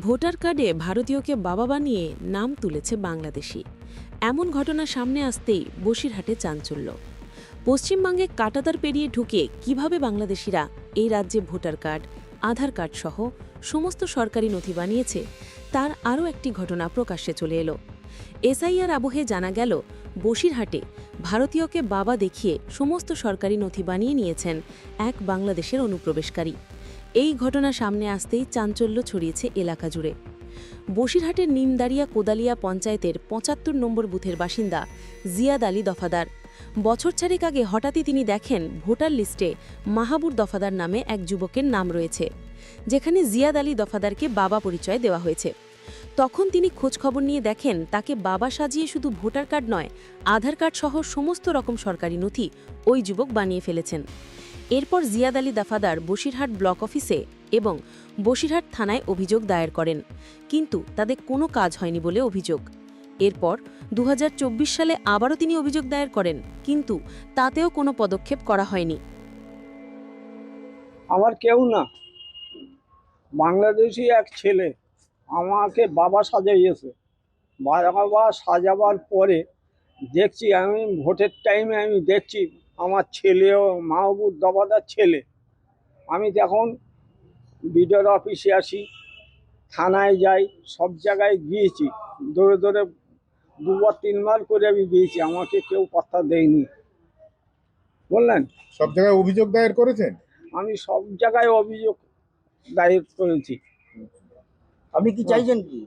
Voter কার্ডে ভারতীয়কে বাবা বানিয়ে নাম তুলেছে বাংলাদেশি। এমন ঘটনা সামনে আসতেই বসিরহাটে চাঞ্চল্য। পশ্চিমবঙ্গে কাটাতার পেরিয়ে ঢুকে কীভাবে বাংলাদেশিরা এই রাজ্যে ভোটার কার্ড, আধার কার্ড সহ সমস্ত সরকারি নথি বানিয়েছে, তার আরও একটি ঘটনা প্রকাশ্যে চলে এলো। এসআইআর আবহে জানা গেল, বসিরহাটে ভারতীয়কে বাবা দেখিয়ে সমস্ত সরকারি নথি বানিয়ে নিয়েছেন এক বাংলাদেশের অনুপ্রবেশকারী। এই ঘটনা সামনে আসতেই চাঞ্চল্য ছড়িয়েছে এলাকা জুড়ে। বসিরহাটের নিমদারিয়া কোদালিয়া পঞ্চায়েতের পঁচাত্তর নম্বর বুথের বাসিন্দা জিয়াদ আলী দফাদার। বছর চারেক আগে হঠাৎই তিনি দেখেন ভোটার লিস্টে মাহাবুর দফাদার নামে এক যুবকের নাম রয়েছে, যেখানে জিয়াদ আলী দফাদারকে বাবা পরিচয় দেওয়া হয়েছে। তখন তিনি খোঁজখবর নিয়ে দেখেন তাকে বাবা সাজিয়ে শুধু ভোটার কার্ড নয়, আধার কার্ড সহ সমস্ত রকম সরকারি নথি ওই যুবক বানিয়ে ফেলেছেন। এরপর জিয়াদ আলী দাফাদার বসিরহাট ব্লক অফিসে এবং বসিরহাট থানায় অভিযোগ দায়ের করেন। কিন্তু তাদের কোনো কাজ হয়নি বলে অভিযোগ। এরপর দু হাজার চব্বিশ সালে আবারও তিনি অভিযোগ দায়ের করেন, কিন্তু তাতেও কোনো পদক্ষেপ করা হয়নি। আমার কেউ না। বাংলাদেশি এক ছেলে আমাকে বাবা সাজাইয়েছে। বাবা সাজাবার পরে দেখছি আমি ভোটের টাইমে আমি দেখছি আমার ছেলেও মাহবুব দবাদার ছেলে। আমি তখন বিডিওর অফিসে আসি থানায় যাই সব জায়গায় গিয়েছি। দৌড়ে দৌড়ে দুবার তিনবার করে আমি গিয়েছি আমাকে কেউ কথা দেয়নি। বললেন? সব জায়গায় অভিযোগ দায়ের করেছেন? আমি সব জায়গায় অভিযোগ দায়ের করেছি। আপনি কি চাইছেন কি?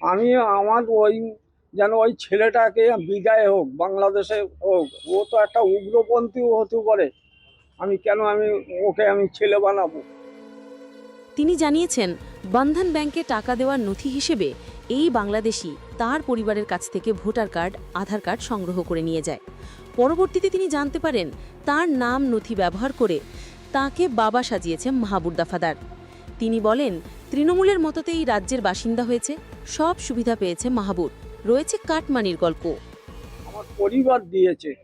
আমি আমার ওই যেন ওই ছেলেটাকে বিদায় হোক, বাংলাদেশে হোক, ও তো একটা উগ্রপন্থীও হতে পারে। আমি কেন আমি ওকে আমি ছেলে বানাবো? তিনি জানিয়েছেন, বন্ধন ব্যাংকে টাকা দেওয়ার নথি হিসেবে এই বাংলাদেশি তার পরিবারের কাছ থেকে ভোটার কার্ড, আধার কার্ড সংগ্রহ করে নিয়ে যায়। পরবর্তীতে তিনি জানতে পারেন, তার নাম নথি ব্যবহার করে তাকে বাবা সাজিয়েছে মাহাবুর দাফাদার। তিনি বলেন, তৃণমূলের মতোতে এই রাজ্যের বাসিন্দা হয়েছে, সব সুবিধা পেয়েছে মাহাবুর রয়েছে কাটমানির গল্প। আমার পরিবার দিয়েছে।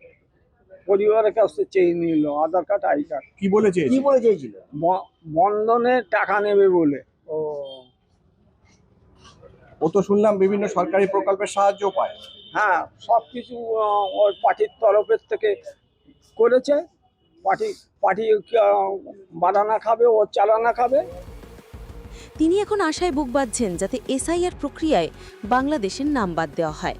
পরিবারের কাছ থেকে চেয়ে নিল আধার কার্ড আই কার্ড। কি বলেছে কি বলে চেয়েছিল? ব- বন্ধনে টাকা নেবে বলে। ও। ও তো শুনলাম বিভিন্ন সরকারি প্রকল্পের সাহায্য পায়। হ্যাঁ সব কিছু ওই পার্টির তরফের থেকে করেছে। পার্টি পার্টি বানানা খাবে ও চালানা খাবে। তিনি এখন আশায় বুক বাঁধছেন যাতে এসআইআর প্রক্রিয়ায় বাংলাদেশের নাম বাদ দেওয়া হয়।